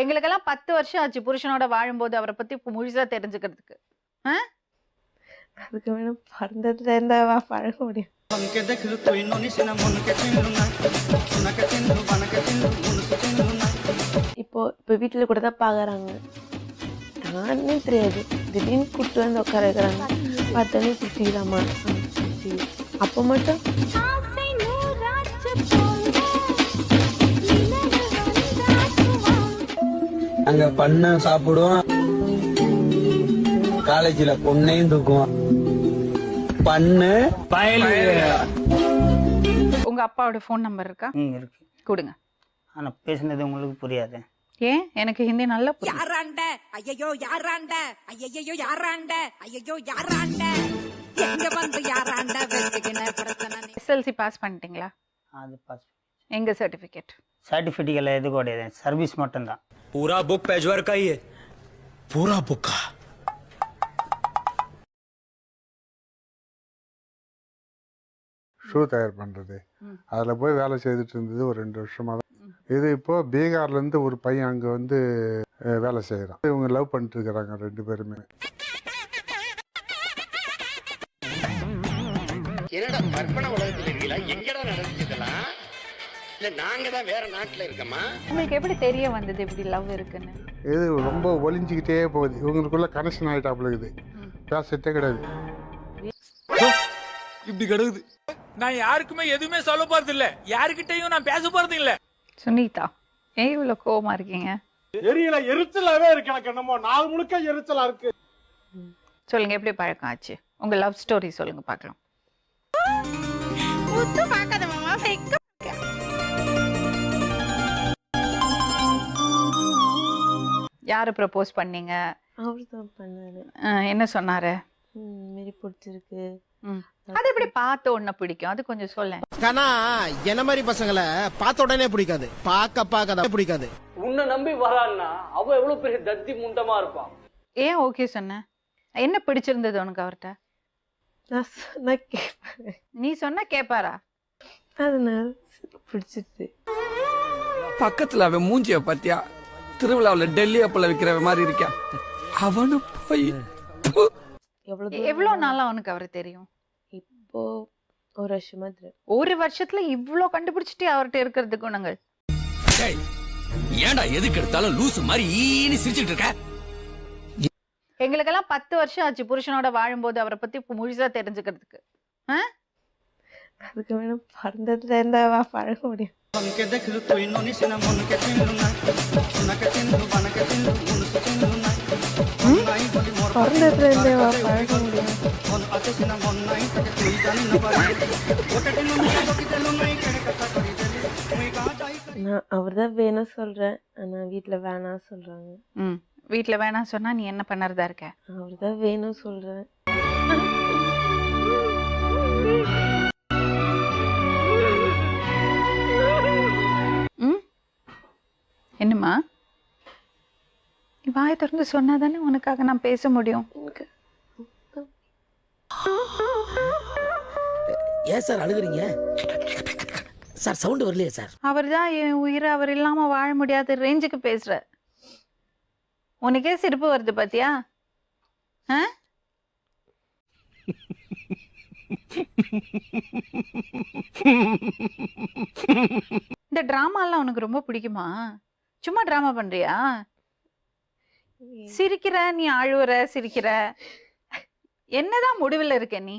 எங்களுக்கெல்லாம் பத்து வருஷம் ஆச்சு புருஷனோட வாழும்போது அவரை பத்தி முழுசா தெரிஞ்சுக்கிறதுக்கு. அதுக்கு வேணும் பறந்ததுல இருந்தா பழக முடியும். இப்போ இப்போ வீட்டில் கூட தான் பார்க்குறாங்க நானே தெரியாது. திடீர்னு கூட்டு வந்து உட்கார வைக்கிறாங்க. பார்த்தோன்னே சுத்திக்கலாமா அப்போ மட்டும் அங்க பண்ண சாப்பிடுவோம். காலேஜ்ல பொண்ணையும் தூக்குவோம். பண்ணு. உங்க அப்பாவோட ஃபோன் நம்பர் இருக்கா? ம் இருக்கு. கொடுங்க. ஆனா பேசுனது உங்களுக்கு புரியாது. ஏன்? எனக்கு ஹிந்தி நல்லா புரியும் யாராண்ட? ஐயையோ யாராண்ட? ஐயையோ யாராண்ட? ஐயையோ யாராண்ட? எங்க வந்து யாராண்ட? வச்சுக்கின பிரச்சனை. எஸ்எல்சி பாஸ் பண்ணிட்டீங்களா? அது பாஸ் எங்க சர்டிஃபிகேட் சர்டிஃபிகேட்டில் எது கூடையது சர்வீஸ் மட்டும்தான். பூரா புக் பேஜ் ஒர்க் ஆகி பூரா புக்கா ஷூ தயார் பண்ணுறது அதில் போய் வேலை செய்துட்டு இருந்தது ஒரு ரெண்டு வருஷமாக தான். இது இப்போது பீகார்லேருந்து ஒரு பையன் அங்கே வந்து வேலை செய்கிறான் இவங்க லவ் பண்ணிட்டு இருக்கிறாங்க ரெண்டு பேருமே. என்னடா கற்பனை உலகத்தில் எங்கடா நடந்து இல்ல நாங்க தான் வேற நாட்டுல இருக்கோமா உங்களுக்கு எப்படி தெரிய வந்தது இப்படி லவ் இருக்குன்னு? இது ரொம்ப ஒளிஞ்சிக்கிட்டே போகுது. இவங்களுக்குள்ள கனெக்ஷன் ஆகிட்டாப்புல இருக்குது பேசிட்டே கிடையாது. இப்படி கிடக்குது. நான் யாருக்குமே எதுவுமே சொல்ல போறது இல்ல. யாருக்கிட்டையும் நான் பேச போறது இல்ல. சுனிதா ஏன் இவ்வளவு கோவமா இருக்கீங்க? எரியல எரிச்சலாவே இருக்கு எனக்கு என்னமோ. நாள் முழுக்க எரிச்சலா இருக்கு. சொல்லுங்க எப்படி பழக்கம் ஆச்சு? உங்க லவ் ஸ்டோரி சொல்லுங்க பார்க்கலாம். யாரு ப்ரப்போஸ் பண்ணீங்க? அவர் தான் பண்ணாரு என்ன சொன்னாரு? ம், மாரி பிடிச்சிருக்கு. அது எப்படி பார்த்த உடனே பிடிக்கும்? அது கொஞ்சம் சொல்லேன். கனா என்ன மாதிரி பசங்களை பார்த்த உடனே பிடிக்காது. பார்க்க பார்க்க தான் பிடிக்காது. உன்னை நம்பி வரான்னா அவ எவ்வளவு பெரிய தத்தி முண்டமா இருப்பான்? ஏன் ஓகே சொன்ன? என்ன பிடிச்சிருந்தது உனக்கு அவர்கிட்ட நான் சொன்னா கேட்பேன் நீ சொன்னா கேப்பாரா அதனால பிடிச்சிருச்சு பக்கத்துல அவன் மூஞ்சிய பாத்தியா திருவிழாவுல டெல்லி அப்பல விக்கிற மாதிரி இருக்கான் அவனு போய் எவ்வளோ எவ்வளவு நாளா உனக்கு அவரை தெரியும்? இப்போ ஒரு வருஷமா ஒரு வருஷத்துல இவ்ளோ கண்டுபிடிச்சிட்டு அவர்கிட்ட இருக்கிறது குணங்கள் ஏன்டா எதுக்கு எடுத்தாலும் லூசு மாதிரி ஈனி சிரிச்சிட்டு இருக்க? எங்களுக்கெல்லாம் பத்து வருஷம் ஆச்சு புருஷனோட வாழும்போது அவரை பத்தி முழுசா தெரிஞ்சுக்கிறதுக்கு. அதுக்கு வேணும் பிறந்ததுல இருந்தா பழக முடியும். తనకే దగ్గర తొయ్యను నిసిన మునకే తిన్నున్నా మునకే తిన్ను మనకే తిన్ను మునకే తిన్నున్నా అన్నాయి బలి మోర్ పర్లే ప్రేందే వా పాయకుండి కొన్ అతసిన మొన్నై తకే తొయ్ దాని నపాలి ఒకటి నుండి ఒకటి నుండి కడకట కరి நான் அவர் தான் வேணும் சொல்கிறேன் ஆனால் வீட்டில் வேணாம் சொல்கிறாங்க ம் வீட்டில் வேணாம் சொன்னால் நீ என்ன பண்ணுறதா இருக்க அவர் தான் வேணும் சொல்றேன் என்னம்மா? நீ வாயை திறந்து சொன்னாதானே உனக்காக நான் பேச முடியும். ஏன் சார் அழுகுறீங்க? சார் சவுண்ட் வரலையே சார். அவர் தான் என் உயிர் அவர் இல்லாம வாழ முடியாத ரேஞ்சுக்கு பேசுற உனக்கே சிரிப்பு வருது பாத்தியா? ஆ? இந்த டிராமாலாம் உனக்கு ரொம்ப பிடிக்குமா? சும்மா டிராமா பண்றியா? சிரிக்கிற நீ அழுவுற சிரிக்கிற. என்னதான் முடிவுல இருக்க நீ?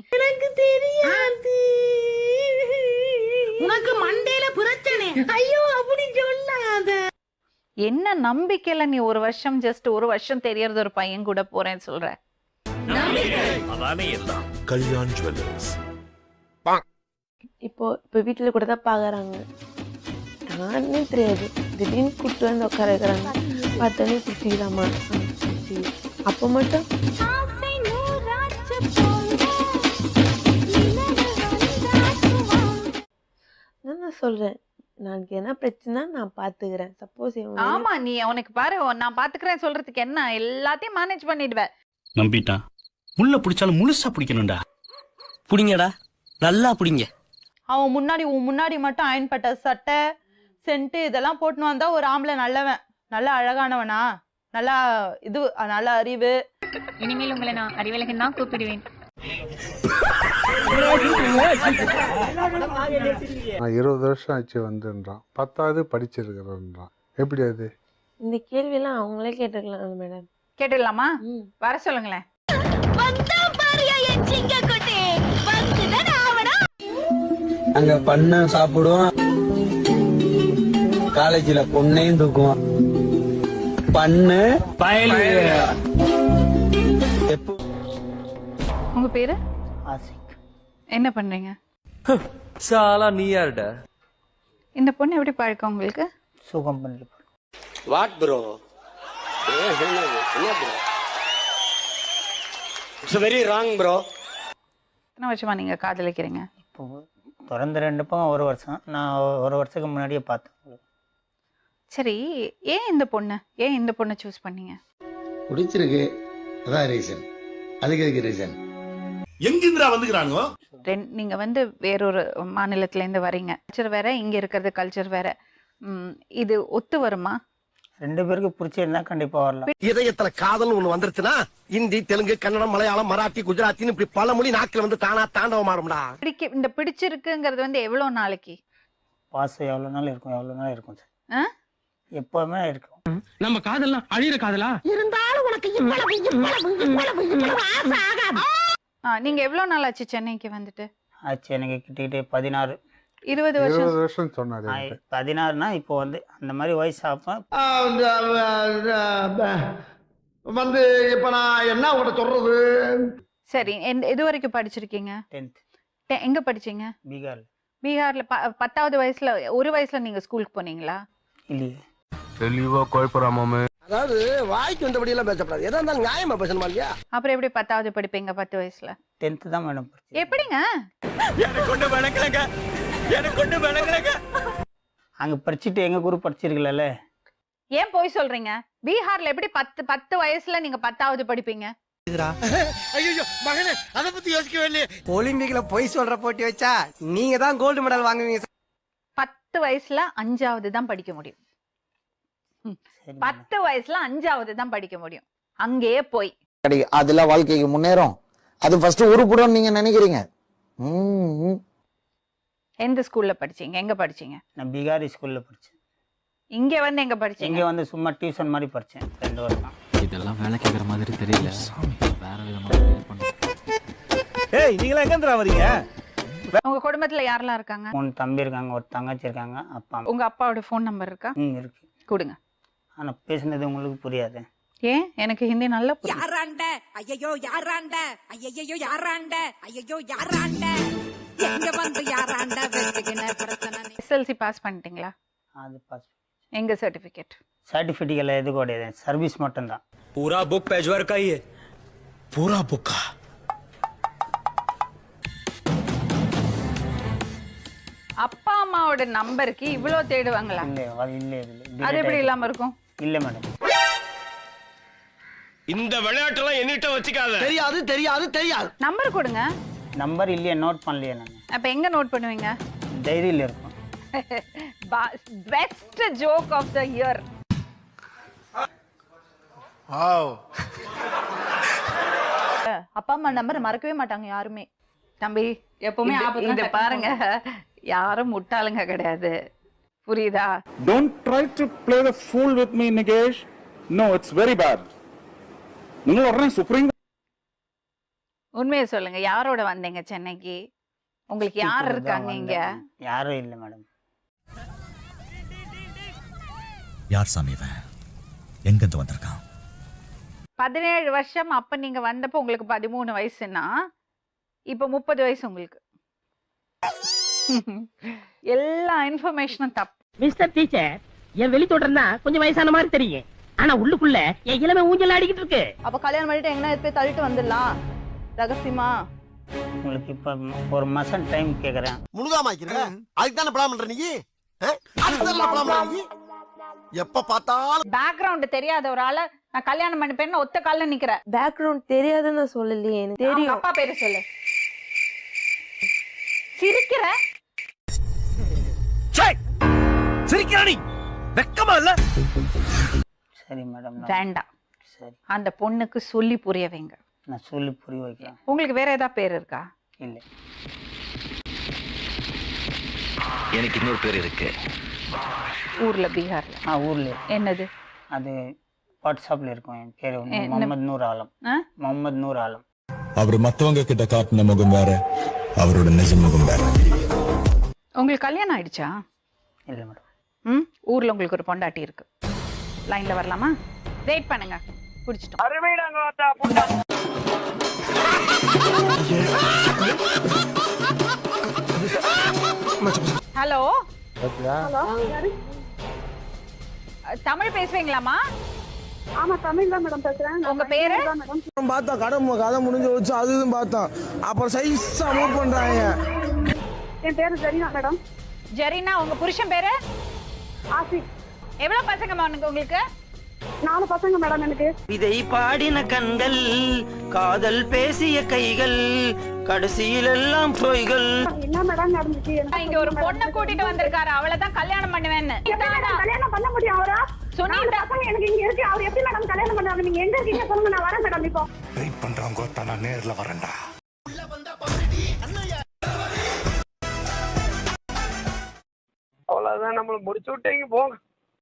உனக்கு மண்டையில பிரச்சனை ஐயோ அப்படி சொல்லாத. என்ன நம்பிக்கையில நீ ஒரு வருஷம் ஜஸ்ட் ஒரு வருஷம் தெரியறது ஒரு பையன் கூட போறேன்னு சொல்ற? கல்யாண் ஜுவல்லர்ஸ். இப்போ இப்போ வீட்டில் கூட தான் பார்க்குறாங்க நானே தெரியாது. திடீர்னு கூப்பிட்டு வந்து உட்கார வைக்கிறாங்க பார்த்தோன்னே திட்டிக்கலாமா அப்போ மட்டும் நான் நான் சொல்கிறேன் நாளைக்கு என்ன பிரச்சனை நான் பார்த்துக்கிறேன். சப்போஸ் ஆமா நீ உனக்கு பாரு நான் பாத்துக்கிறேன் சொல்றதுக்கு என்ன? எல்லாத்தையும் மேனேஜ் பண்ணிடுவ. நம்பிட்டான் முள்ள பிடிச்சாலும் முழுசா பிடிக்கணும்டா. புடிங்கடா. நல்லா புடிங்க. அவன் முன்னாடி உன் முன்னாடி மட்டும் அயன் பட்ட சட்டை சென்ட்டு இதெல்லாம் போட்டுன்னு வந்தா ஒரு ஆம்பளை நல்லவன் நல்லா அழகானவனா நல்லா இது நல்ல அறிவு. இனிமேல் உங்களை நான் அறிவழகன் தான் கூப்பிடுவேன். நான் இருபது வருஷம் ஆச்சு வந்துன்றான். பத்தாவது படிச்சிருக்கிறேன்றான். எப்படி அது? இந்த கேள்வியெல்லாம் அவங்களே கேட்டுக்கலாம்? மேடம் கேட்டுடலாமா வர சொல்லுங்களேன். அங்க பண்ண சாப்பிடுவோம். காலேஜ்ல பொண்ணையும் தூக்குவோம் பண்ணு. எப்போ? உங்க பேரு? ஆசிக். என்ன பண்றீங்க? சாலா நீ யாருடா? இந்த பொண்ணு எப்படி பழக்கம் உங்களுக்கு? சுகம் பண்ணி. What bro? It's very wrong bro? எத்தனை வருஷமா நீங்க காதலிக்கிறீங்க? இப்போ திறந்த ரெண்டு பக்கம் ஒரு வருஷம். நான் ஒரு வருஷத்துக்கு முன்னாடியே பார்த்தேன். சரி ஏன் இந்த பொண்ணு? ஏன் இந்த பொண்ணை சூஸ் பண்ணீங்க? பிடிச்சிருக்கு. அதான் ரீசன் அதுக்கு எதுக்கு ரீசன் எங்கிந்திரா வந்துக்கிறானுங்க ரெண் நீங்க வந்து வேறொரு மாநிலத்துல இருந்து வரீங்க. கல்ச்சர் வேற இங்க இருக்கிறது கல்ச்சர் வேற. ம், இது ஒத்து வருமா? ரெண்டு பேருக்கு பிடிச்சிருந்தா கண்டிப்பா வரலாம். இதயத்துல காதல் ஒண்ணு வந்துருச்சுன்னா இந்தி தெலுங்கு கன்னடம் மலையாளம் மராத்தி குஜராத்தின்னு இப்படி பல மொழி நாக்குல வந்து தானா தாண்டவம் ஆடும்டா. பிடிக்க இந்த பிடிச்சிருக்குங்கிறது வந்து எவ்வளவு நாளைக்கு? பாசம் எவ்வளோ நாள் இருக்கும் எவ்வளோ நாள் இருக்கும் சார். ஆ? எப்பவுமே இருக்கும். நம்ம காதல்லாம் அழியிற காதலா? இருந்தாலும் உனக்கு இவ்வளவு இவ்வளவு இவ்வளவு இவ்வளவு ஆசை ஆகாது. ஆ, நீங்க எவ்வளவு நாள் ஆச்சு சென்னைக்கு வந்துட்டு? ஆச்சு எனக்கு கிட்டக்கிட்டே பதினாறு. இருபது வருஷம். இருபது வருஷம் சொன்னாரு. பதினாறுனா இப்போ வந்து அந்த மாதிரி வயசு அப்போ வந்து இப்ப நான் என்ன உங்கள்ட்ட சொல்றது? சரி எது வரைக்கும் படிச்சிருக்கீங்க? டென்த் டெ- எங்க படிச்சீங்க? பீகாரில். பீகார்ல ப- பத்தாவது வயசுல ஒரு வயசுல நீங்க ஸ்கூலுக்கு போனீங்களா? இல்லையே. தெளிவா குழப்பறாமே அதாவது வாய்க்கு வந்தபடி எல்லாம் பேசப்படாது. எதா இருந்தாலும் நியாயமா பேசணுமா இல்லையா? அப்புறம் எப்படி பத்தாவது படிப்பீங்க பத்து வயசுல? டென்த்து தான் மேடம் எப்படிங்க? அங்கே படிச்சுட்டு எங்கள் குரூப் படிச்சிருக்கல ஏன் போய் சொல்றீங்க? பீகார்ல எப்படி பத்து பத்து வயசுல நீங்க பத்தாவது படிப்பீங்க? ஐயோ மகனே அத பத்தி யோசிக்கவே இல்லையே. ஒலிம்பிக்ல பொய் சொல்ற போட்டி வச்சா நீங்க தான் கோல்டு மெடல் வாங்குவீங்க. பத்து வயசுல அஞ்சாவது தான் படிக்க முடியும். பத்து வயசுல அஞ்சாவது தான் படிக்க முடியும். அங்கேயே போய். அதுல வாழ்க்கைக்கு முன்னேறும். அது ஃபர்ஸ்ட் உருப்படும் நீங்க நினைக்கிறீங்க. எந்த ஸ்கூல்ல படிச்சீங்க? எங்க படிச்சீங்க? நான் பீகாரி ஸ்கூலில் படித்தேன் இங்க வந்து எங்க படிச்சீங்க? இங்கே வந்து சும்மா டியூஷன் மாதிரி படித்தேன் ரெண்டு வருஷம். இதெல்லாம் வேலை கேட்குற மாதிரி தெரியல. வேற விதமா. ஏய் நீங்களா எங்க வரீங்க? உங்க குடும்பத்துல யாரெல்லாம் இருக்காங்க? மூணு தம்பி இருக்காங்க ஒரு தங்கச்சி இருக்காங்க அப்பா. உங்க அப்பாவோட ஃபோன் நம்பர் இருக்கா? ம் இருக்கு. கொடுங்க. ஆனால் பேசுனது உங்களுக்கு புரியாது. ஏன்? எனக்கு ஹிந்தி நல்லா புரியும் யாராண்ட? ஐயோ யாராண்ட? ஐயோ யாராண்ட? ஐயோ யாராண்ட? எங்க வந்து யாராண்ட? வெச்சுக்கின பிரச்சனை எஸ்எல்சி பாஸ் பண்ணிட்டீங்களா? அது பாஸ் எங்க சர்டிஃபிகேட் சர்டிஃபிகேட் எல்லாம் எது கிடையாது சர்வீஸ் மட்டும் தான் பூரா புக் பேஜ் வர்க் ஆயி பூரா புக்கா அப்பா அம்மாவோட நம்பருக்கு இவ்வளவு தேடுவாங்களா? இல்ல அது எப்படி இல்லாம இருக்கும்? இல்லை மேடம் இந்த விளையாட்டெல்லாம் என்னிட்ட வச்சுக்காத. தெரியாது தெரியாது தெரியாது. நம்பர் கொடுங்க. நம்பர் இல்லையே நோட் பண்ணலையே நான். அப்ப எங்க நோட் பண்ணுவீங்க? டைரியில் இருக்கும். Best joke of the year அப்பா அம்மா நம்பர் மறக்கவே மாட்டாங்க யாருமே. தம்பி எப்பவுமே டக்குனு பாருங்க. யாரும் முட்டாளுங்க கிடையாது. புரியுதா? Don't try to play the fool with me Nikesh no it's very bad நீங்கள் உடனே சுப்ரீம் உண்மையை சொல்லுங்க. யாரோட வந்தீங்க சென்னைக்கு? உங்களுக்கு யார் இருக்காங்க இங்க? யாரும் இல்ல மேடம். யார் சாமி எங்க இருந்து வந்திருக்கான்? பதினேழு வருஷம் அப்ப நீங்க வந்தப்போ உங்களுக்கு பதிமூணு வயசுன்னா இப்ப முப்பது வயசு உங்களுக்கு. எல்லா இன்ஃபர்மேஷனும் தப்பு. மிஸ்டர் டீச்சர் என் வெளி தோட்டம் தான் கொஞ்சம் வயசான மாதிரி தெரியும் ஆனா உள்ளுக்குள்ள என் இளமை ஊஞ்சல் ஆடிக்கிட்டு இருக்கு. அப்ப கல்யாணம் பண்ணிட்டு எங்கன்னா போய் தள்ளிட்டு வந்துடலாம். ரகசியமா? உங்களுக்கு இப்போ ஒரு மாதம் டைம் கேட்குறேன் முழுகாமாக்கிற அதுக்கு தானே பிளான் பண்ற நீ? ஆ? அதுக்கு தானே பிளான் பண்ற நீ? எப்ப பார்த்தாலும் பேக்ரவுண்ட் தெரியாத ஒரு ஆளை நான் கல்யாணம் பண்ணிப்பேன்னு ஒத்த கால்ல நிக்கிற பேக்ரவுண்ட் தெரியாதுன்னு சொல்லலையே எனக்கு தெரியும். அப்பா பேரு சொல்லு. சிரிக்கிற? சிரிக்கிறானி வெக்கமா இல்ல? சரி மேடம் வேண்டாம் சரி. அந்த பொண்ணுக்கு சொல்லி புரிய வைங்க. நான் சொல்லி புரிய வைக்கிறேன். உங்களுக்கு வேற ஏதாவது பேர் இருக்கா? இல்லை. எனக்கு இன்னொரு பேர் இருக்கு. ஊர்ல பீகார்ல. ஆ ஊரில் என்னது? அது வாட்ஸ்அப்பில் இருக்கும். என் பேர் முகமது நூர் ஆலம். ஆ? முகமது நூர் ஆலம். அவர் மத்தவங்க கிட்ட காட்டின முகம் வேற அவரோட நிஜ முகம் வேற. உங்களுக்கு கல்யாணம் ஆயிடுச்சா? இல்லை மேடம். ம்? ஊர்ல உங்களுக்கு ஒரு பொண்டாட்டி இருக்கு. லைன்ல வரலாமா? வெயிட் பண்ணுங்க. பிடிச்சிட்டோம். ஹலோ? பாத்தியா? தமிழ் பேசுவீங்களாமா ஆமா தமிழ் தான் மேடம் பேசுறேன். உங்க பேரு? பார்த்தோம் கடை கதை முடிஞ்சு வச்சு அது பார்த்தோம் அப்புறம் சைஸா மூவ் பண்றாங்க. என் பேரு ஜெரினா மேடம் ஜெரினா உங்க புருஷன் பேரு? ஆசிக் எவ்வளவு பசங்கம்மா உனக்கு உங்களுக்கு? நாலு பசங்க மேடம் எனக்கு. இதை பாடின கண்கள் காதல் பேசிய கைகள் கடைசியில் எல்லாம் பொய்கள். என்ன மேடம் நடந்துச்சு? எனக்கு இங்க ஒரு பொண்ணை கூட்டிட்டு வந்திருக்காரு அவளதான் கல்யாணம் பண்ணுவேன்னு. எப்படி மேடம் கல்யாணம் பண்ண முடியும் அவரா? சுனிதா. நாலு பசங்க எனக்கு இங்க இருக்கு. அவர் எப்படி மேடம் கல்யாணம் பண்றாங்க நீங்க எங்க இருக்கீங்க சொல்லுங்க நான் வரேன் மேடம் இப்போ. வெயிட் பண்றவங்க நான் நேர்ல வரேன்டா. நம்மளை முடிச்சு விட்டீங்க போங்க.